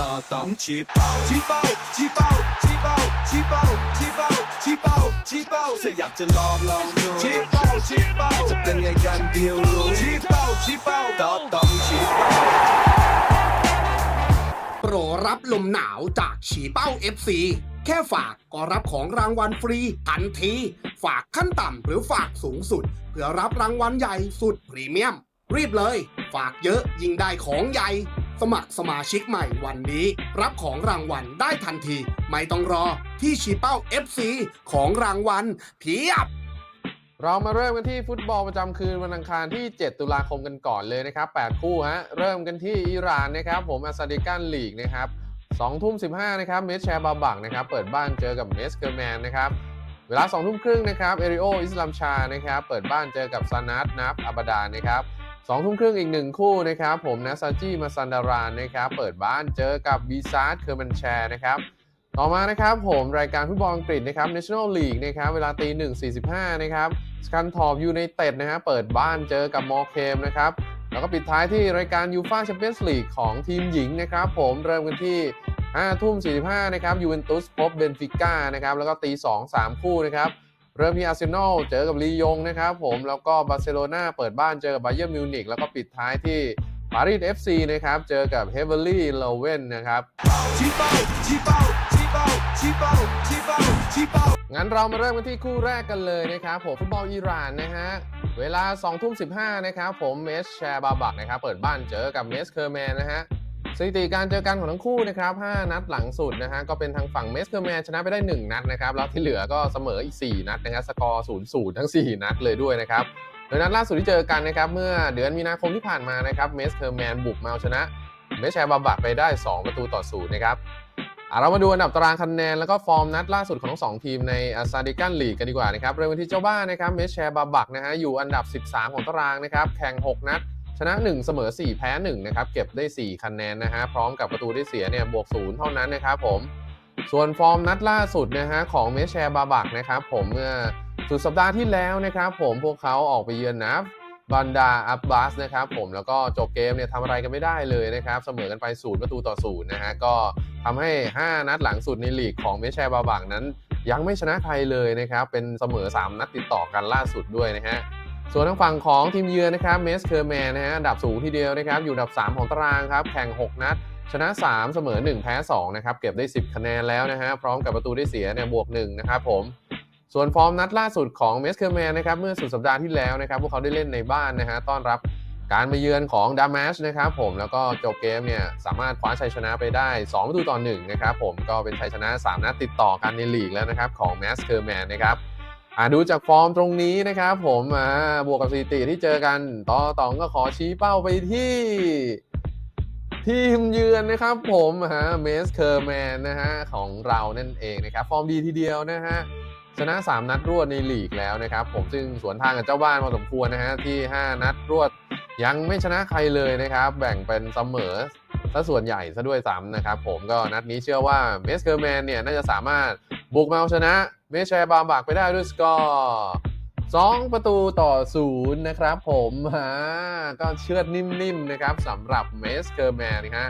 ต่อต้องชี้เป้าชี้เป้าชี้เป้าชี้เป้าชี้เป้าชี้เป้าชี้เป้าชี้เป้าถ้าอยากจะลองลองดูชี้เป้าชี้เป้าจะเป็นไงกันเดียวรู้ชี้เป้าชี้เป้าต่อต้องชี้เป้าโปรรับลมหนาวจากฉีเป้า FC แค่ฝากก็รับของรางวัลฟรีทันที ฝากขั้นต่ำหรือฝากสูงสุด เพื่อรับรางวัลใหญ่สุดพรีเมียม รีบเลย ฝากเยอะยิ่งได้ของใหญ่ สมัครสมาชิกใหม่วันนี้ รับของรางวัลได้ทันที ไม่ต้องรอที่ฉีเป้า FC ของรางวัลเพียบ เรามาเริ่มกันที่ฟุตบอลประจำคืนวันอังคารที่ 7 ตุลาคมกันก่อนเลยนะครับ 8 คู่ฮะ เริ่มกันที่อิหร่านนะครับ ผมอาซาดิกันลีกนะครับ2ทุ่ม15นะครับ เมสแชร์บาบักนะครับ เปิดบ้านเจอกับเมสเกอร์แมนนะครับ เวลา2ทุ่มครึ่งนะครับ เอริโอ อิสลามชา นะครับ เปิดบ้านเจอกับซานัทนับอับดานะครับ 2ทุ่มครึ่งอีก1คู่นะครับผมนาซาจิมาซันดารานนะครับเปิดบ้านเจอกับบีซาร์ดเคอร์มันแชร์นะครับต่อมานะครับผมรายการฟุตบอลอังกฤษนะครับ National League นะครับเวลาตีหนึ่งสี่สิบห้านะครับสกันทอ p ยูไนเต็ดนะฮะเปิดบ้านเจอกับมอร์เคมนะครับแล้วก็ปิดท้ายที่รายการยูฟาแชมเปี้ยนส์ลีกของทีมหญิงนะครับผมเริ่มกันที่5ทุ่ม45นะครับยูเวนตุสพบเบนฟิก้านะครับแล้วก็ตี2 3คู่นะครับ เริ่มที่อาร์เซนอลเจอกับลียงนะครับผมแล้วก็บาร์เซโลนาเปิดบ้านเจอกับไบเยอร์มิวนิกแล้วก็ปิดท้ายที่ปารีส FC นะครับเจอกับเฮเวอร์ลี่เลเว่นนะครับชี้เป้าชี้เป้าชี้เป้าชี้เป้าชี้เป้าชี้เป้างั้นเรามาเริ่มกันที่คู่แรกกันเลยนะครับผมฟุตบอลอิหร่านนะฮะเวลา2ทุ่ม15นะครับผมเมสแชร์บาบักนะครับเปิดบ้านเจอกับเมสเคอร์แมนนะฮะ สถิติการเจอกันของทั้งคู่นะครับ 5 นัดหลังสุดนะฮะ ก็เป็นทางฝั่งเมสเคอร์แมนชนะไปได้ 1 นัดนะครับ แล้วที่เหลือก็เสมออีก 4 นัดนะครับ สกอร์ 0 0 ทั้ง 4 นัดเลยด้วยนะครับ โดยนัดล่าสุดที่เจอกันนะครับ เมื่อเดือนมีนาคมที่ผ่านมานะครับ เมสเคอร์แมนบุกมาชนะ เมสแชร์บาบักไปได้ 2 ประตูต่อศูนย์นะครับเรามาดูอันดับตารางคะแนนแล้วก็ฟอร์มนัดล่าสุดของทั้งสองทีมในอาซาดิกันลีกกันดีกว่านะครับ เริ่มที่เจ้าบ้านนะครับ เมสแชร์บาบักนะฮะ อยู่อันดับ 13 ของตารางนะครับ แข่ง 6 นัด ชนะ 1 เสมอ 4 แพ้ 1 นะครับ เก็บได้ 4 คะแนนนะฮะ พร้อมกับประตูได้เสียเนี่ยบวก 0 เท่านั้นนะครับผม ส่วนฟอร์มนัดล่าสุดนะฮะของเมสแชร์บาบักนะครับผมเมื่อสุดสัปดาห์ที่แล้วนะครับผมพวกเขาออกไปเยือนนะบันดาอับบาสนะครับผมแล้วก็จบเกมเนี่ยทำอะไรกันไม่ได้เลยนะครับ เสมอกันไป0ประตูต่อ0นะฮะก็ทำให้ 5 นัดหลังสุดในลีกของเมสแชร์บาบักนั้น ยังไม่ชนะใครเลยนะครับเป็นเสมอ 3 นัดติดต่อกันล่าสุดด้วยนะฮะ ส่วนทางฝั่งของทีมเยือนนะครับเมสเคอร์แมนนะฮะอันดับสูงทีเดียวนะครับ อยู่อันดับ 3 ของตารางครับ แข่ง 6 นัด ชนะ 3 เสมอ 1 แพ้ 2 นะครับ เก็บได้ 10 คะแนนแล้วนะฮะ พร้อมกับประตูได้เสียเนี่ยบวก 1 นะครับผม ส่วนฟอร์มนัดล่าสุดของเมสเคอร์แมนนะครับ เมื่อสุดสัปดาห์ที่แล้วนะครับ พวกเขาได้เล่นในบ้านนะฮะ ต้อนรับการมาเยือนของดามาชนะครับผม แล้วก็จบเกมเนี่ยสามารถคว้าชัยชนะไปได้ 2 ประตูต่อ1นะครับผม ก็เป็นชัยชนะ 3 นัดติดต่อกันในลีกแล้วนะครับของเมสเคอร์แมนนะครับ อ่าดูจากฟอร์มตรงนี้นะครับ ผมอ่าบวกกับสถิติที่เจอกันต่อตองก็ขอชี้เป้าไปที่ ทีมเยือนนะครับผมฮะเมสเคอร์แมนนะฮะของเรานั่นเองนะครับ ฟอร์มดีทีเดียวนะฮะชนะ 3 นัดรวดในลีกแล้วนะครับ ผมซึ่งสวนทางกับเจ้าบ้านพอสมควรนะฮะที่ 5 นัดรวดยังไม่ชนะใครเลยนะครับ แบ่งเป็นเสมอซะส่วนใหญ่ซะด้วยซ้ำนะครับ ผมก็นัดนี้เชื่อว่าเมสเคอร์แมนเนี่ยน่าจะสามารถบุกมาเอาชนะ เมสชร์บาบักไปได้ด้วยสกอร์2ประตูต่อศูนย์นะครับผมฮะก็เชือดนิ่มๆนะครับสำหรับเมสเคอร์แมนนะฮะ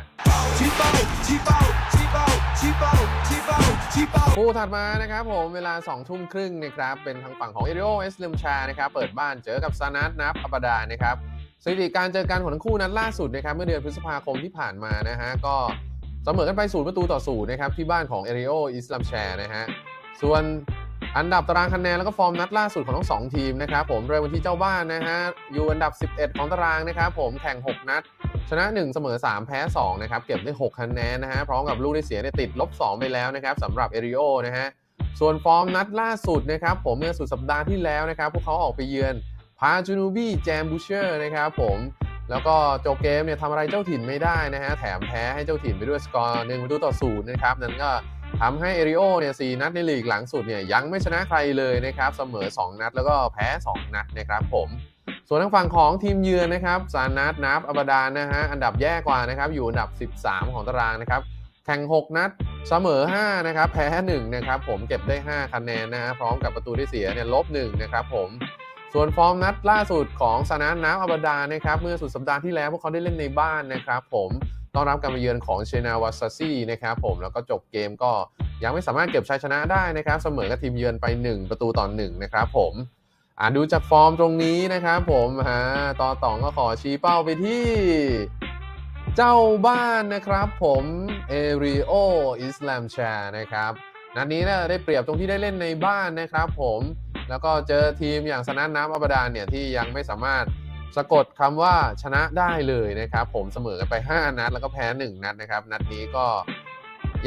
คู่ถัดมานะครับผมเวลา2ทุ่มครึ่งนะครับเป็นทางฝั่งของเอริโอเอสเลมชานะครับเปิดบ้านเจอกับซานัทนับอับดานะครับสถิติการเจอกันของทั้งคู่นัดล่าสุดนะครับเมื่อเดือนพฤษภาคมที่ผ่านมานะฮะก็เสมอกันไปศูนย์ประตูต่อศูนย์นะครับที่บ้านของเอริโออิสลามแชร์นะฮะ ส่วนอันดับตารางคะแนนแล้วก็ฟอร์มนัดล่าสุดของทั้งสองทีมนะครับผมเริ่มกันที่เจ้าบ้านนะฮะอยู่อันดับ 11 ของตารางนะครับผมแข่ง 6 นัด ชนะ 1 เสมอ 3 แพ้ 2 นะครับ เก็บได้ 6 คะแนนนะฮะพร้อมกับลูกได้เสียเนี่ยติดลบ 2 ไปแล้วนะครับสำหรับเอริโอนะฮะส่วนฟอร์มนัดล่าสุดนะครับผมเมื่อสุดสัปดาห์ที่แล้วนะครับ พวกเขาออกไปเยือนพาจูนูบี้แจมบูเชอร์นะครับผมแล้วก็จเกมเนี่ยทำอะไรเจ้าถิ่นไม่ได้นะฮะแถมแพ้ให้เจ้าถิ่นไปด้วยสกอร์หนึ่งประตูต่อศูนย์นะครับนั่นก็ ทำให้เอริโอเนี่ยสนัดในลีกหลังสุดเนี่ยยังไม่ชนะใครเลยนะครับเสมอ 2 นัดแล้วก็แพ้ 2 นัดนะครับผมส่วนทางฝั่งของทีมเยือนนะครับซานัทนับอับดานนะฮะอันดับแย่กว่านะครับอยู่อันดับ 13 ของตารางนะครับแข่ง 6 นัดเสมอ 5 นะครับ แพ้ 1 นะครับ ผมเก็บได้ 5 คะแนนนะฮะพร้อมกับประตูที่เสียเนี่ยลบ 1 นะครับผมส่วนฟอร์มนัดล่าสุดของซานัทนับอับดานนะครับ เมื่อสุดสัปดาห์ที่แล้วพวกเขาได้เล่นในบ้านนะครับ ผม ต้อนรับการมาเยือนของเชนาวาซาซี่นะครับผมแล้วก็จบเกมก็ยังไม่สามารถเก็บชัยชนะได้นะครับเสมอกับทีมเยือนไป 1 ประตูต่อ1นะครับผมอ่าดูจากฟอร์มตรงนี้นะครับผมฮะต่อต่องก็ขอชี้เป้าไปที่เจ้าบ้านนะครับผมเอริโออิสลามแชานะครับนัดนี้เนี่ยได้เปรียบตรงที่ได้เล่นในบ้านนะครับผมแล้วก็เจอทีมอย่างสนันน้ำอับดานเนี่ยที่ยังไม่สามารถ สะกดคำว่าชนะได้เลยนะครับ ผมเสมอกันไป 5 นัด แล้วก็แพ้ 1 นัดนะครับ นัดนี้ก็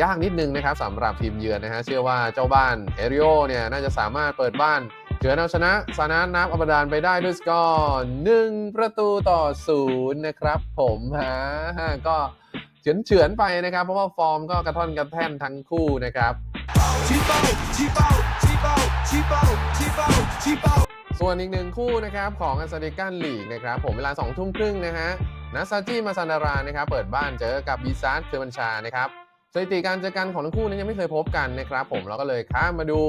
ยากนิดนึงนะครับสำหรับทีมเยือนนะฮะเชื่อว่าเจ้าบ้านเอริโอเนี่ยน่าจะสามารถเปิดบ้านเฉือนเอาชนะสานานับอัปดานไปได้ด้วยสกอร์หนึ่งประตูต่อศูนย์นะครับผมฮะก็เฉือนเฉือนไปนะครับ เพราะว่าฟอร์มก็กระท่อนกระแท่นทั้งคู่นะครับชีเป้าชีเป้าชีเป้าชีเป้าชีเป้าชีเป้า ส่วนอีกหนึ่งคู่นะครับของอัสเดกันลีกนะครับผมเวลา2ทุ่มครึ่งนะฮะนาซาจิมาซานารานะครับเปิดบ้านเจอกับบีซาร์เคอร์บัญชานะครับสถิติการเจอกันของทั้งคู่นั้นยังไม่เคยพบกันนะครับผมเราก็เลยข้ามมาดู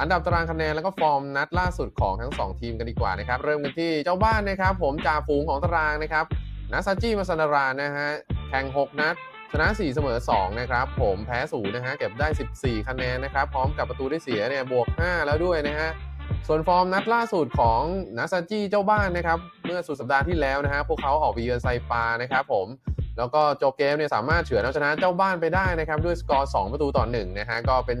อันดับตารางคะแนนแล้วก็ฟอร์มนัดล่าสุดของทั้ง 2 ทีมกันดีกว่านะครับเริ่มกันที่เจ้าบ้านนะครับผมจ่าฝูงของตารางนะครับนาซาจิมาซานารานะฮะแข่ง 6 นัดชนะ 4 เสมอ 2 นะครับ ผมแพ้ศูนย์นะฮะเก็บได้ 14 คะแนนนะครับ พร้อมกับประตูได้เสียเนี่ยบวก 5 แล้วด้วยนะฮะ ส่วนฟอร์มนัดล่าสุดของนาซาจิเจ้าบ้านนะครับ เมื่อสุดสัปดาห์ที่แล้วนะฮะพวกเขาออกไปเยือนไซปานะครับผมแล้วก็จบเกมเนี่ยสามารถเฉือนเอาชนะเจ้าบ้านไปได้นะครับ ด้วยสกอร์ 2 ประตูต่อ1นะฮะก็เป็น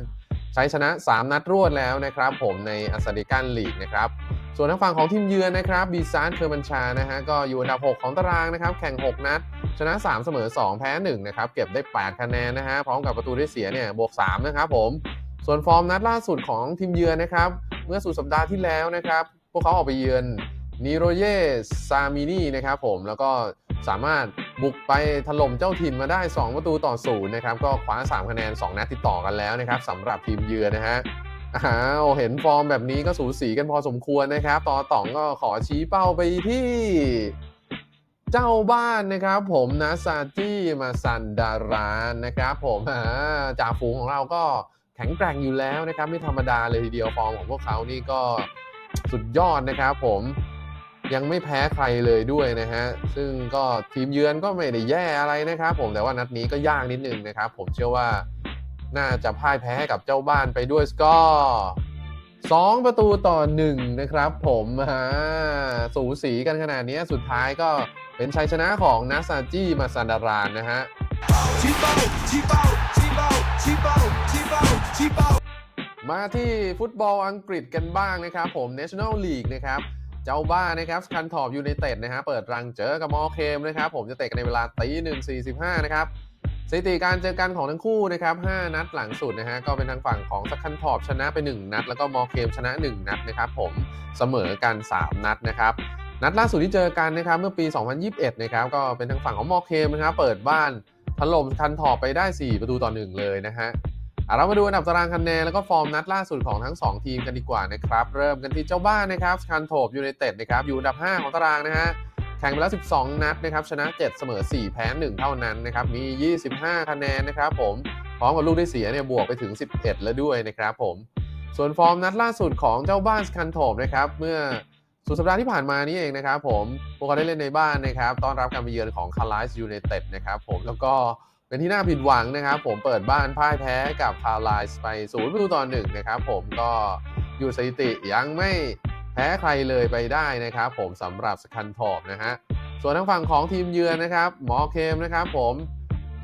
ใช้ชนะ 3 นัดรวดแล้วนะครับ ผมในอัสเดกันลีกนะครับส่วนทางฝั่งของทีมเยือนนะครับบีซาร์เคอร์บัญชานะฮะก็อยู่อันดับ 6 ของตารางนะครับ แข่ง 6 นัด ชนะ 3 เสมอ 2 แพ้ 1 นะครับ เก็บได้ 8 คะแนนนะฮะพร้อมกับประตูได้เสียเนี่ยบวก 3 นะครับผม ส่วนฟอร์มนัดล่าสุดของทีมเยือนนะครับ เมื่อสุดสัปดาห์ที่แล้วนะครับ พวกเขาออกไปเยือนนิโรเยซามินีนะครับผมแล้วก็สามารถบุกไปถล่มเจ้าถิ่นมาได้ 2 ประตูต่อศูนย์นะครับ ก็คว้า 3 คะแนน 2 นัดติดต่อกันแล้วนะครับสำหรับทีมเยือนนะฮะอ้าวเห็นฟอร์มแบบนี้ก็สูสีกันพอสมควรนะครับ ต่อต่องก็ขอชี้เป้าไปที่ เจ้าบ้านนะครับ ผมนะซาจิมาซันดารานนะครับ ผมจ่าฝูงของเราก็ แข็งแกร่งอยู่แล้วนะครับไม่ธรรมดาเลยทีเดียวฟอร์มของพวกเขานี่ก็สุดยอดนะครับผมยังไม่แพ้ใครเลยด้วยนะฮะ ซึ่งก็ทีมเยือนก็ไม่ได้แย่อะไรนะครับผม แต่ว่านัดนี้ก็ยากนิดนึงนะครับ ผมเชื่อว่าน่าจะพ่ายแพ้ให้กับเจ้าบ้านไปด้วยก็ร์สองประตูต่อหนึ่งนะครับ ผมฮะสูสีกันขนาดนี้สุดท้ายก็เป็นชัยชนะของนัสซาจีมาซันดารานนะฮะ ชี้เป้ามาที่ฟุตบอลอังกฤษกันบ้างนะครับผม National League นะครับเจ้าบ้านนะครับคันทอบยูไนเต็ดนะฮะเปิดรังเจอกับมอเคมนะครับผมจะเตะกันในเวลาตีหนึ่งสี่สิบห้านะครับสถิติการเจอกันของทั้งคู่นะครับห้านัดหลังสุดนะฮะก็เป็นทางฝั่งของสกคันทอบชนะไปหนึ่งนัด แล้วก็มอเคมชนะหนึ่งนัดนะครับผมเสมอกันมนัดนะครับนัดล่าสุดที่เจอกันนะครับเมื่อปี 2021นะครับก็เป็นทางฝั่งของมอเคมนะครับเปิดบ้านถล่มคันทอบไปได้ 4 ประตูต่อหนึ่งเลยนะฮะ เรามาดูอันดับตารางคะแนนแล้วก็ฟอร์มนัดล่าสุดของทั้ง 2 ทีมกันดีกว่านะครับ เริ่มกันที่เจ้าบ้านนะครับคันโถบยูไนเต็ดนะครับอยู่อันดับ 5 ของตารางนะฮะแข่งไปแล้ว 12 นัดนะครับชนะ 7 เสมอ 4 แพ้ 1 เท่านั้นนะครับมี 25 คะแนนนะครับผมพร้อมกับลูกได้เสียเนี่ยบวกไปถึง 11 แล้วด้วยนะครับผมส่วนฟอร์มนัดล่าสุดของเจ้าบ้านคันโถบนะครับเมื่อสุดสัปดาห์ที่ผ่านมานี้เองนะครับผมพวกเขาได้เล่นในบ้านนะครับต้อนรับการมาเยือนของคาร์ไลส์ยูไนเต็ดนะครับผมแล้วก็ เป็นที่น่าผิดหวังนะครับ ผมเปิดบ้านพ่ายแพ้กับคาร์ไลส์ไปศูนย์ประตูต่อหนึ่งนะครับ ผมก็อยู่สถิติยังไม่แพ้ใครเลยไปได้นะครับ ผมสำหรับสคันทอบนะฮะส่วนทางฝั่งของทีมเยือนนะครับ หมอเคมนะครับ ผม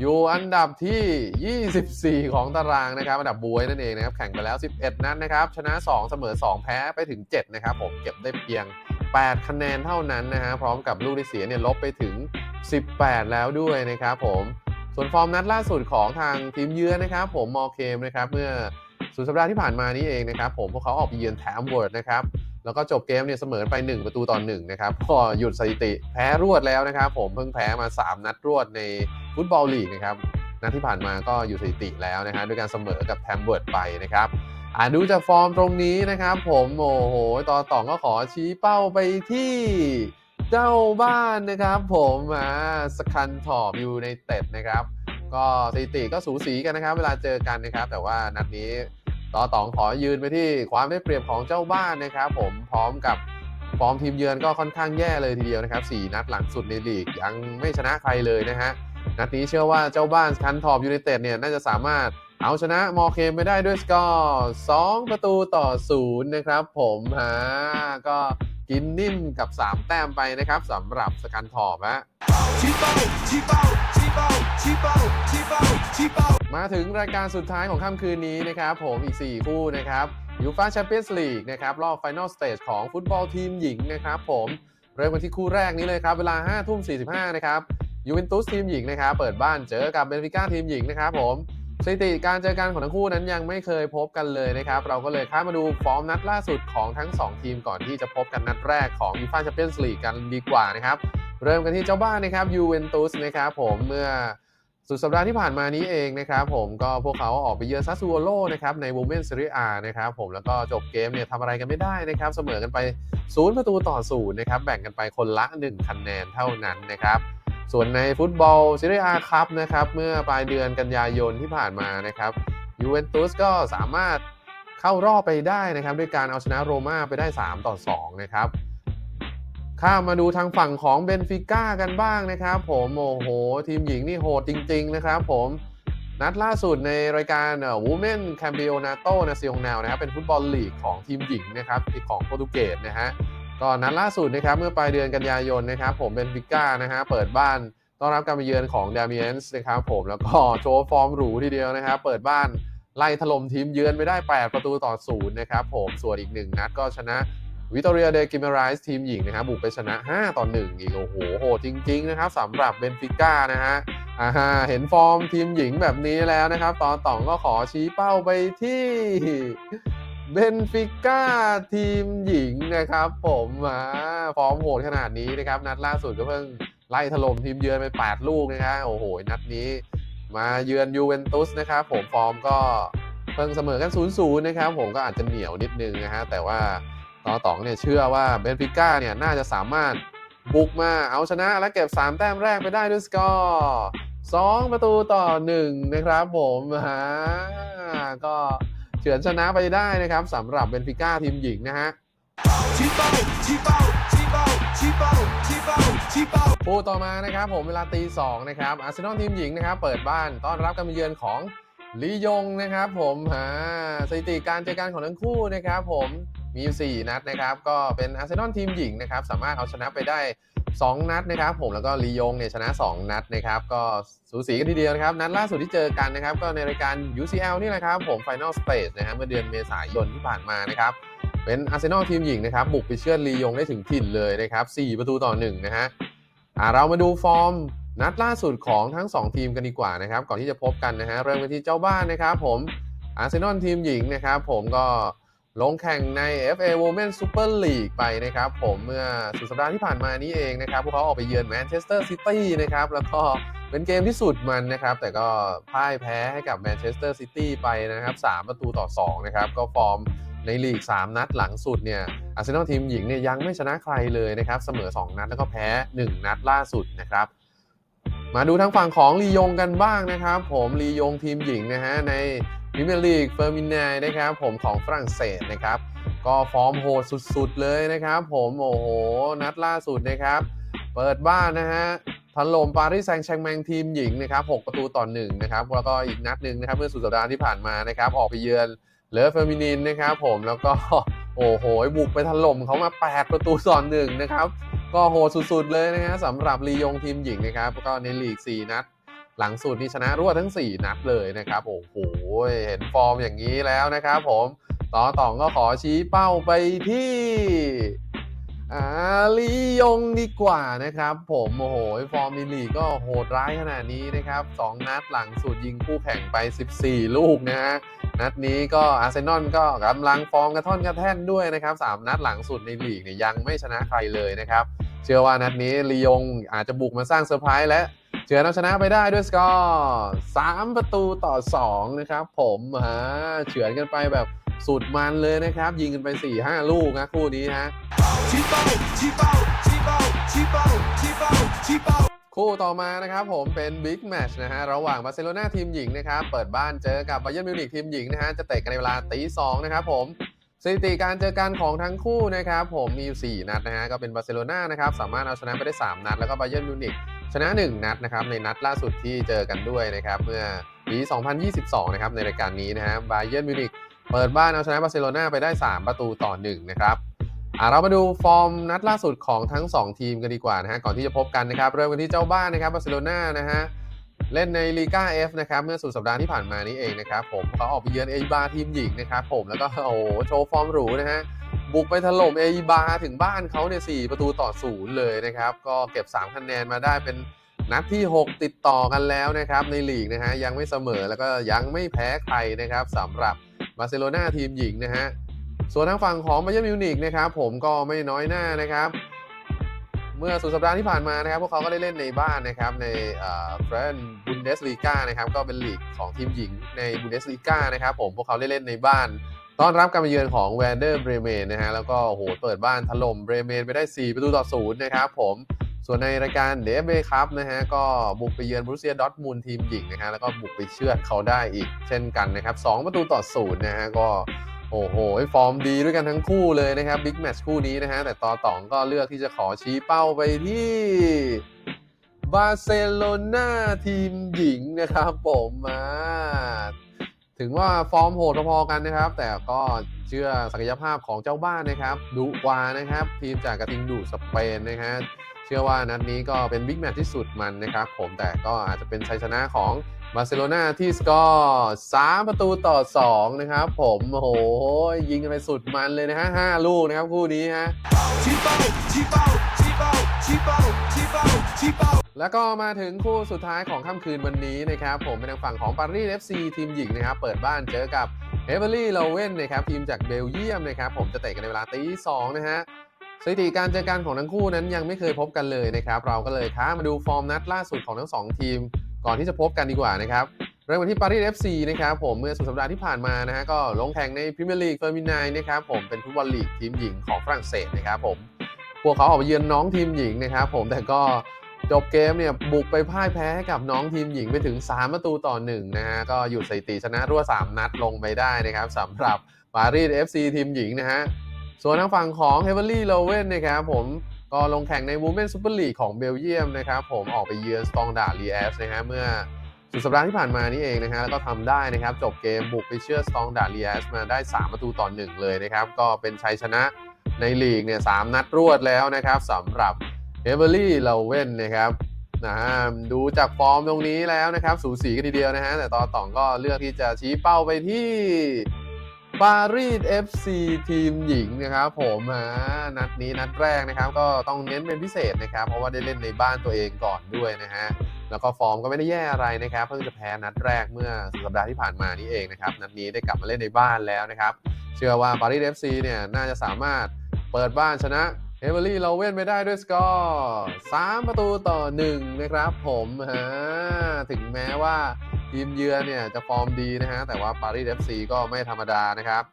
อยู่อันดับที่ 24 ของตารางนะครับ อันดับบวยนั่นเองนะครับ แข่งไปแล้ว 11 นัดนะครับ ชนะ 2 เสมอ 2 แพ้ไปถึง 7 นะครับ ผมเก็บได้เพียง 8 คะแนนเท่านั้นนะฮะพร้อมกับลูกที่เสียเนี่ยลบไปถึง 18 แล้วด้วยนะครับผม ส่วนฟอร์มนัดล่าสุดของทางทีมเยือนนะครับ ผมมอเคมนะครับเมื่อสุดสัปดาห์ที่ผ่านมานี้เองนะครับ ผมพวกเขาออกไปเยือนแถมเวิร์ดนะครับแล้วก็จบเกมเนี่ยเสมอไป 1 ประตูต่อ1นะครับก็หยุดสถิติแพ้รวดแล้วนะครับ ผมเพิ่งแพ้มา 3 นัดรวดในฟุตบอลลีกนะครับนัดที่ผ่านมาก็อยู่สถิติแล้วนะฮะด้วยการเสมอกับแทมเวิร์ดไปนะครับอ่าดูจากฟอร์มตรงนี้นะครับ ผมโอ้โหต่อต่องก็ขอชี้เป้าไปที่ เจ้าบ้านนะครับ ผมอ่าสคันทอบยูในเต็ดนะครับ ก็สถิติก็สูสีกันนะครับ เวลาเจอกันนะครับ แต่ว่านัดนี้ต่อตองขอยืนไปที่ความได้เปรียบของเจ้าบ้านนะครับ ผมพร้อมกับฟอร์มทีมเยือนก็ค่อนข้างแย่เลยทีเดียวนะครับ4นัดหลังสุดในลีกยังไม่ชนะใครเลยนะฮะนัดนี้เชื่อว่าเจ้าบ้านคันทอบยูไนเต็ดเนี่ยน่าจะสามารถเอาชนะมอเคมไปได้ด้วยสกอร์2ประตูต่อ 0 นะครับผมฮะก็ินนิ่มกับ 3 แต้มไปนะครับสำหรับสกันทอบฮะมาถึงรายการสุดท้ายของค่ำคืนนี้นะครับผมอีก 4 คู่นะครับยูฟ่าแชมเปี้ยนส์ลีกนะครับรอบไฟนอลสเตจของฟุตบอลทีมหญิงนะครับผมเริ่มกันที่คู่แรกนี้เลยครับ เวลา 5 ทุ่ม 45 นะครับยูเวนตุสทีมหญิงนะครับ เปิดบ้านเจอกับเบนฟิก้าทีมหญิงนะครับผม สถิติการเจอกันของทั้งคู่นั้นยังไม่เคยพบกันเลยนะครับ เราก็เลยข้ามมาดูฟอร์มนัดล่าสุดของทั้ง 2 ทีมก่อนที่จะพบกันนัดแรกของยูฟ่าแชมเปี้ยนส์ลีกกันดีกว่านะครับ เริ่มกันที่เจ้าบ้านนะครับยูเวนตุสนะครับผมเมื่อสุดสัปดาห์ที่ผ่านมานี้เองนะครับผมก็พวกเขาออกไปเยือนซัสซูโอโลนะครับใน Women's Serie A นะครับผมแล้วก็จบเกมเนี่ยทำอะไรกันไม่ได้นะครับ เสมอกันไป 0 ประตูต่อ0นะครับแบ่งกันไปคนละ 1 คะแนนเท่านั้นนะครับ ส่วนในฟุตบอลซีเรียอาครับนะครับเมื่อปลายเดือนกันยายนที่ผ่านมานะครับยูเวนตุสก็สามารถเข้ารอบไปได้นะครับ ด้วยการเอาชนะโรม่าไปได้ 3 ต่อ 2 นะครับ ข้ามาดูทางฝั่งของเบนฟิก้ากันบ้างนะครับ ผมโอ้โห ทีมหญิงนี่โหดจริง ๆ นะครับผมนัดล่าสุดในรายการอ่อ Women Campeonato Nacional นะครับเป็นฟุตบอลลีกของทีมหญิงนะครับของโปรตุเกสนะฮะ ก็นัดล่าสุดนะครับเมื่อปลายเดือนกันยายนนะครับผมเบนฟิก้านะฮะเปิดบ้านต้อนรับการมาเยือนของดามิเอนส์นะครับผมแล้วก็โชว์ฟอร์มหรูทีเดียวนะครับเปิดบ้านไล่ถล่มทีมเยือนไปได้ 8 ประตูต่อศูนย์นะครับผมส่วนอีกหนึ่งนัดก็ชนะวิตอเรียเดกิเมไรส์ทีมหญิงนะครับบุกไปชนะ 5 ต่อ 1 อีก โอ้โหโหจริง ๆ นะครับสำหรับเบนฟิก้านะฮะอ่าเห็นฟอร์มทีมหญิงแบบนี้แล้วนะครับ ตอนต่องก็ขอชี้เป้าไปที่ เบนฟิก้าทีมหญิงนะครับ ผมอ่าฟอร์มโหดขนาดนี้นะครับ นัดล่าสุดก็เพิ่งไล่ถล่มทีมเยือนไป 8 ลูกนะครับโอ้โห นัดนี้ มาเยือนยูเวนตุสนะครับผมฟอร์มก็เพิ่งเสมอกัน 0-0 นะครับ ผมก็อาจจะเหนียวนิดนึงนะฮะแต่ว่าต่อตองเนี่ยเชื่อว่าเบนฟิก้าเนี่ยน่าจะสามารถบุกมาเอาชนะและเก็บ 3 แต้มแรกไปได้ด้วยสกอร์2ประตูต่อ 1 นะครับผมฮะก็ เฉือนชนะไปได้นะครับสำหรับเบนฟิก้าทีมหญิงนะฮะผู้ต่อมานะครับผมเวลาตีสองนะครับอาร์เซนอลทีมหญิงนะครับเปิดบ้านต้อนรับการมาเยือนของลียงนะครับผมฮะสถิติการเจอกันของทั้งคู่นะครับผมมี 4 นัดนะครับ ก็เป็นอาร์เซนอลทีมหญิงนะครับ สามารถเอาชนะไปได้ 2 นัดนะครับผมแล้วก็ลียงเนี่ยชนะ 2 นัดนะครับก็สูสีกันทีเดียวนะครับ นัดล่าสุดที่เจอกันนะครับ ก็ในรายการ UCL นี่แหละครับผม Final Stage นะฮะเมื่อเดือนเมษายนที่ผ่านมานะครับเป็นอาร์เซนอลทีมหญิงนะครับบุกไปเชือดลียงได้ถึงถิ่นเลยนะครับ4ประตูต่อ1นะฮะอ่าเรามาดูฟอร์มนัดล่าสุดของทั้ง 2 ทีมกันดีกว่านะครับก่อนที่จะพบกันนะฮะเริ่มกันที่เจ้าบ้านนะครับผมอาร์เซนอลทีมหญิงนะครับผมก็ ลงแข่งใน FA Women's Super League ไปนะครับ ผมเมื่อสุดสัปดาห์ที่ผ่านมานี้เองนะครับ พวกเขาออกไปเยือนแมนเชสเตอร์ซิตี้นะครับ แล้วก็เป็นเกมที่สุดมันนะครับ แต่ก็พ่ายแพ้ให้กับแมนเชสเตอร์ซิตี้ไปนะครับ 3 ประตูต่อ 2 นะครับ ก็ฟอร์มในลีก 3 นัดหลังสุดเนี่ยอาร์เซนอลทีมหญิงเนี่ยยังไม่ชนะใครเลยนะครับ เสมอ 2 นัดแล้วก็แพ้ 1 นัดล่าสุดนะครับมาดูทางฝั่งของลียงกันบ้างนะครับ ผมลียงทีมหญิงนะฮะใน พรีเมียร์ลีกเฟอร์มินายนะครับ ผมของฝรั่งเศสนะครับ ก็ฟอร์มโหดสุดๆเลยนะครับ ผมโอ้โห นัดล่าสุดนะครับ เปิดบ้านนะฮะถล่มปารีสแซงต์แชร์แมงทีมหญิงนะครับ 6 ประตูต่อ1นะครับ แล้วก็อีกนัดหนึ่งนะครับ เมื่อสุดสัปดาห์ที่ผ่านมานะครับ ออกไปเยือนเลอเฟอร์มินินนะครับผมแล้วก็โอ้โห บุกไปถล่มเขามา 8 ประตูต่อหนึ่งนะครับ ก็โหดสุดๆเลยนะฮะสำหรับลียงทีมหญิงนะครับ ก็ในลีก 4 นัด หลังสุดนี่ชนะรวดทั้ง 4 นัดเลยนะครับโอ้โหเห็นฟอร์มอย่างนี้แล้วนะครับผมต่อต่องก็ขอชี้เป้าไปที่อาลียงดีกว่านะครับผมโอ้โหฟอร์มในลีกก็โหดร้ายขนาดนี้นะครับสองนัดหลังสุดยิงคู่แข่งไป 14 ลูกนะฮะนัดนี้ก็อาร์เซนอลก็กำลังฟอร์มกระท่อนกระแท่นด้วยนะครับสามนัดหลังสุดในลีกเนี่ยยังไม่ชนะใครเลยนะครับ เชื่อว่านัดนี้ลียงอาจจะบุกมาสร้างเซอร์ไพรส์และ เฉือนเอาชนะไปได้ด้วยสกอร์สามประตูต่อสองนะครับผมฮะเฉือนกันไปแบบสุดมันเลยนะครับ ยิงกันไปสี่ห้าลูกนะคู่นี้ฮะคู่ต่อมานะครับผมเป็นบิ๊กแมชนะฮะระหว่างบาร์เซโลนาทีมหญิงนะครับเปิดบ้านเจอกับบาเยิร์นมิวนิกทีมหญิงนะฮะจะเตะกันในเวลาตีสองนะครับผมสถิติการเจอกันของทั้งคู่นะครับผมมีอยู่ 4 นัดนะฮะก็เป็นบาร์เซโลนานะครับสามารถเอาชนะไปได้ 3 นัด แล้วก็บาเยิร์นมิวนิก ชนะ 1 นัดนะครับในนัดล่าสุดที่เจอกันด้วยนะครับเมื่อปี 2022 นะครับในรายการนี้นะฮะบาเยิร์นมิวนิกเปิดบ้านเอาชนะบาร์เซโลนาไปได้ 3 ประตูต่อ 1 นะครับอะเรามาดูฟอร์มนัดล่าสุดของทั้ง 2 ทีมกันดีกว่านะฮะก่อนที่จะพบกันนะครับเริ่มกันที่เจ้าบ้านนะครับบาร์เซโลนานะฮะเล่นในลีกา F นะครับเมื่อสุดสัปดาห์ที่ผ่านมานี้เองนะครับผมเขาออกไปเยือนเอบาทีมหญิงนะครับผมแล้วก็โอ้โหโชว์ฟอร์มหรูนะฮะ บุกไปถล่มเอบาถึงบ้านเขาเนี่ยสประตูต่อศูนย์เลยนะครับ ก็เก็บ 3 คะแนนมาได้เป็นนัดที่ 6 ติดต่อกันแล้วนะครับ ในลีกนะฮะยังไม่เสมอแล้วก็ยังไม่แพ้ใครนะครับสำหรับบาร์เซโลนาทีมหญิงนะฮะส่วนทางฝั่งของบาเยิร์มิวนิกนะครับผมก็ไม่น้อยหน้านะครับ เมื่อสุดสัปดาห์ที่ผ่านมานะครับ พวกเขาก็ได้เล่นในบ้านนะครับในเฟรนบุนเดสลีกานะครับก็เป็นลีกของทีมหญิงในบุนเดสลีกานะครับผมพวกเขาได้เล่นในบ้าน ต้อนรับการมาเยือนของแวนเดอร์เบรเมนนะฮะแล้วก็โหเปิดบ้านถล่มเบรเมนไปได้ 4 ประตูต่อศูนย์นะครับผมส่วนในรายการเดฟเบคัพนะฮะก็บุกไปเยือนบรูเซียดอทมูลทีมหญิงนะฮะแล้วก็บุกไปเชือดเขาได้อีกเช่นกันนะครับ2ประตูต่อศูนย์นะฮะก็โอ้โห ฟอร์มดีด้วยกันทั้งคู่เลยนะครับบิ๊กแมตช์คู่นี้นะฮะแต่ต่อตองก็เลือกที่จะขอชี้เป้าไปที่บาร์เซโลนาทีมหญิงนะครับผมมา ถึงว่าฟอร์มโหดพอๆกันนะครับ แต่ก็เชื่อศักยภาพของเจ้าบ้านนะครับดุกว่านะครับ ทีมจากกระทิงดุสเปนนะฮะเชื่อว่านัดนี้ก็เป็นบิ๊กแมตช์ที่สุดมันนะครับ ผมแต่ก็อาจจะเป็นชัยชนะของบาร์เซโลนาที่สกอร์3ประตูต่อ 2 นะครับ ผมโอ้โหยิงกัไปสุดมันเลยนะฮะ5ลูกนะครับคู่นี้ฮะชีเป้าชีเป้าชีเป้าชีเป้าชีเป้าชีเป้า แล้วก็มาถึงคู่สุดท้ายของค่ำคืนวันนี้นะครับ ผมเป็นทางฝั่งของปารีส FC ทีมหญิงนะครับ เปิดบ้านเจอกับเฮเบอรี่โลเวนนะครับ ทีมจากเบลเยียมนะครับ ผมจะเตะกันในเวลาตีสองนะฮะสถิติการเจอกันของทั้งคู่นั้นยังไม่เคยพบกันเลยนะครับ เราก็เลยท้ามาดูฟอร์มนัดล่าสุดของทั้งสองทีม ก่อนที่จะพบกันดีกว่านะครับเริ่มกันที่ปารีส FC นะครับผมเมื่อสุดสัปดาห์ที่ผ่านมานะฮะก็ลงแข่งในพรีเมียร์ลีกเฟอร์มินายนะครับผมเป็นฟุตบอลลีกทีมหญิงของฝรั่งเศสนะครับผมพวกเขาออกไปเยือนน้องทีมหญิงนะครับผมแต่ก็ จบเกมเนี่ยบุกไปพ่ายแพ้ให้กับน้องทีมหญิงไปถึง 3 ประตูต่อ1นะฮะก็หยุดสถิติชนะรวด3นัดลงไปได้นะครับสำหรับปารีส FC ทีมหญิงนะฮะส่วนทางฝั่งของเฮเ e อรี่โลเวนนะครับผมก็ลงแข่งใน Women Super League ของเบลเยียมนะครับผมออกไปเยือนสตองดาร์ลีแอสนะฮะเมื่อสุดสัปดาห์ที่ผ่านมานี่เองนะฮะแล้วก็ทำได้นะครับจบเกมบุกไปเชื่อสตองดาร์ลีแอสมาได้ 3 ประตูต่อ1เลยนะครับก็เป็นชัยชนะในลีกเนี่ยสามนัดรวดแล้วนะครับสำหรับ เอเวอรี่เลเว่นนะครับนะฮะดูจากฟอร์มตรงนี้แล้วนะครับ สูสีกันทีเดียวนะฮะ แต่ตอต่องก็เลือกที่จะชี้เป้าไปที่ปารีส FC ทีมหญิงนะครับผมฮะนัดนี้นัดแรกนะครับ ก็ต้องเน้นเป็นพิเศษนะครับ เพราะว่าได้เล่นในบ้านตัวเองก่อนด้วยนะฮะ แล้วก็ฟอร์มก็ไม่ได้แย่อะไรนะครับ เพิ่งจะแพ้นัดแรกเมื่อสัปดาห์ที่ผ่านมานี้เองนะครับ นัดนี้ได้กลับมาเล่นในบ้านแล้วนะครับ เชื่อว่าปารีส FC เนี่ยน่าจะสามารถเปิดบ้านชนะ เอเวอรี่เราเว้นไปได้ด้วยสกอร์สามประตูต่อหนึ่งนะครับผมฮะถึงแม้ว่าทีมเยือนเนี่ยจะฟอร์มดีนะฮะ แต่ว่าปารีสเอฟซีก็ไม่ธรรมดานะครับ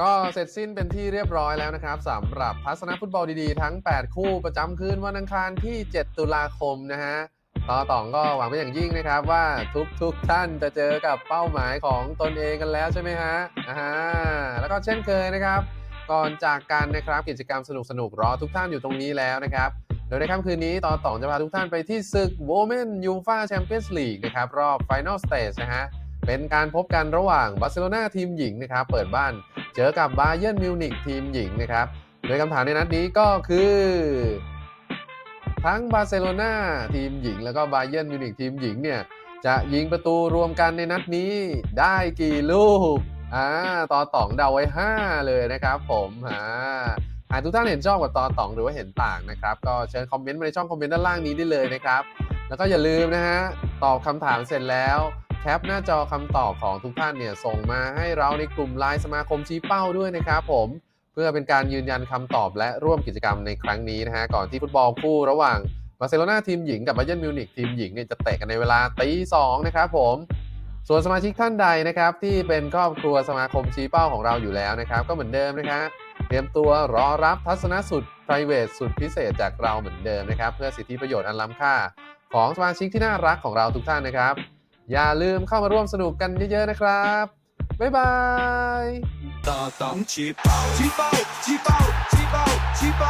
ก็เสร็จสิ้นเป็นที่เรียบร้อยแล้วนะครับสำหรับทัศนฟุตบอลดีๆ ทั้ง 8 คู่ประจำคืนวันอังคารที่ 7 ตุลาคมนะฮะ ต่อต่องก็หวังเป็นอย่างยิ่งนะครับว่าทุกทุกท่านจะเจอกับเป้าหมายของตนเองกันแล้วใช่ไหมฮะอ่าแล้วก็เช่นเคยนะครับ ก่อนจากกันนะครับกิจกรรมสนุกๆรอทุกท่านอยู่ตรงนี้แล้วนะครับโดยในค่ำคืนนี้ต่อต่องจะพาทุกท่านไปที่ศึก Women UEFA Champions League นะครับรอบ Final Stage นะฮะเป็นการพบกันระหว่างบาร์เซโลนาทีมหญิงนะครับเปิดบ้านเจอกับบาเยิร์นมิวนิกทีมหญิงนะครับโดยคำถามในนัดนี้ก็คือ ทั้งบาร์เซโลนาทีมหญิง แล้วก็บาเยิร์นมิวนิกทีมหญิงเนี่ย จะยิงประตูรวมกันในนัดนี้ได้กี่ลูกอ่าต่อต่องเดาไว้ 5 เลยนะครับผมอ่าหากทุกท่านเห็นชอบกับต่อต่องหรือว่าเห็นต่างนะครับ ก็เชิญคอมเมนต์มาในช่องคอมเมนต์ด้านล่างนี้ได้เลยนะครับ แล้วก็อย่าลืมนะฮะตอบคำถามเสร็จแล้วแคปหน้าจอคำตอบของทุกท่านเนี่ยส่งมาให้เราในกลุ่มไลน์สมาคมชี้เป้าด้วยนะครับผม เพื่อเป็นการยืนยันคำตอบและร่วมกิจกรรมในครั้งนี้นะฮะก่อนที่ฟุตบอลคู่ระหว่างบาร์เซโลนาทีมหญิงกับบาเยิร์นมิวนิกทีมหญิงเนี่ยจะเตะกันในเวลาตีสองนะครับผมส่วนสมาชิกท่านใดนะครับที่เป็นครอบครัวสมาคมชี้เป้าของเราอยู่แล้วนะครับ ก็เหมือนเดิมนะครับเตรียมตัวรอรับทัศนสุด p r i v a t สุดพิเศษจากเราเหมือนเดิมนะครับ เพื่อสิทธิประโยชน์อันล้ำค่า ของสมาชิกที่น่ารักของเราทุกท่านนะครับ อย่าลืมเข้ามาร่วมสนุกกันเยอะๆนะครับ บ๊ายบายต่อต่อชี้เป้าชี้เป้าชี้เป้าชี้เป้าชี้ไป